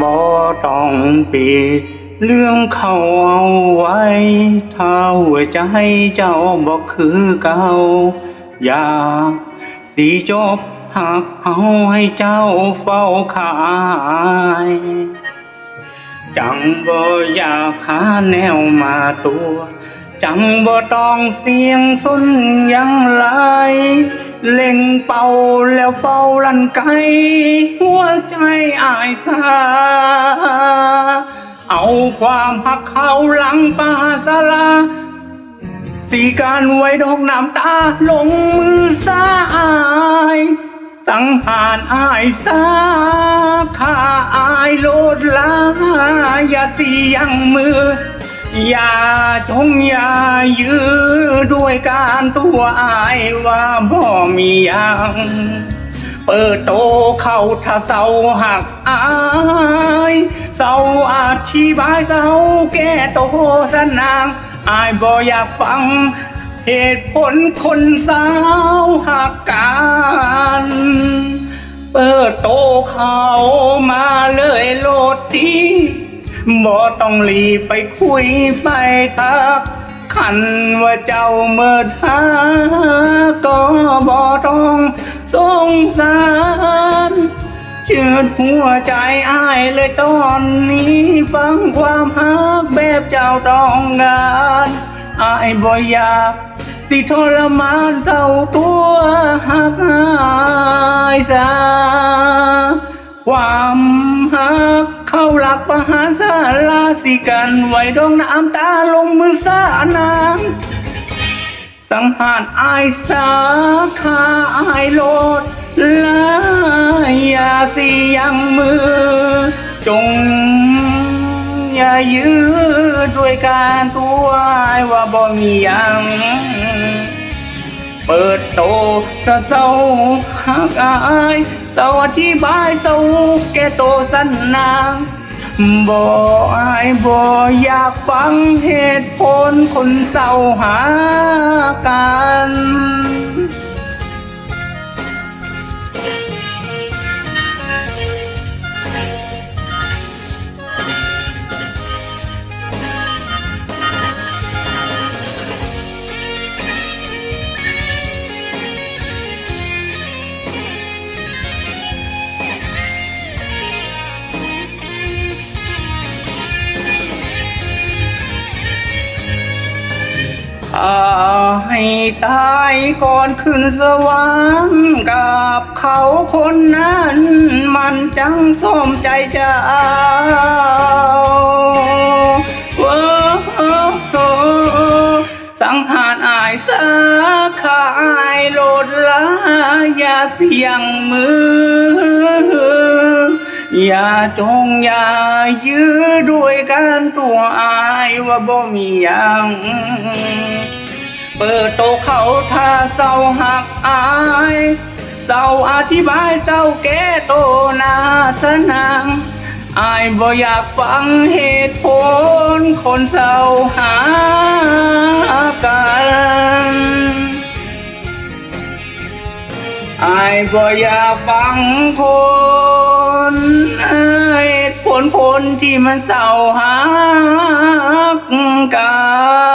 บ่ต้องปิด เรื่องเขาเอาไว้เท่าใจเจ้าบอกคือเก่าอย่าสีจบหักเอาให้เจ้าเฝ้าขาย จังบ่อยากหาแนวมาตัว จังบ่ต้องเสียงสุนยังไหลเล็งเป่าแล้วเฝ้าลันไกหัวใจอายสาเอาความหักเขาหลังป่าสลาสีการไว้ดอกน้ำตาลงมือสาย สังหารอายสาข้าอายโลดลาอย่าสียังมือ อย่าจงอย่ายื้อด้วยการตัวอายว่าบ่มียังเปิดโตเข้าถ้าเศร้าหักอายเศร้าอธิบายเศร้าแก้โตสนางอายบ่อยากฟัง เหตุผลคนสาวหักกันเปิดโตเข้ามาเลยโลดที บ่ต้องรีบไปคุยไปทักขันว่าเจ้าเมิดหาก็บ่ต้องสงสารเชือดหัวใจอายเลยตอนนี้ฟังความฮักแบบเจ้าต้องการอายบ่อยากสิทรมานเศร้าตัวหักอายซาความหัก เข้าหลักประหารสาลาสิกันไหวดองน้ำตาลงมือสานางสังหารอายสาขาอายโลดลายาสียังมือ จง อย่ายื้อด้วยการตัวอว่าบ่มียังเปิดโตจะเศร้าหักอาย เศร้าอธิบายเศร้าแกโตสันนาบ่อายบ่อยากฟังเหตุผลคนเศร้าหากัน ถ้าให้ตายก่อนขึ้นสวรรค์กับเขาคนนั้น มันจังสมใจเจ้าโอ้โหสังหารอายสาขาอายโลดลาอย่าเสียงมือ อย่าจงอย่ายื้อด้วยการตัวอายว่าบ่มีหยังเปิดโตเขาถ้าเศร้าหักอายเศร้าอธิบายเศร้าแก้โตนาสนางอายบ่อยากฟังเหตุผลคนเศร้าหากัน อายบ่อยากฟังคนเหตุผลผลที่มันเศร้าหักกัน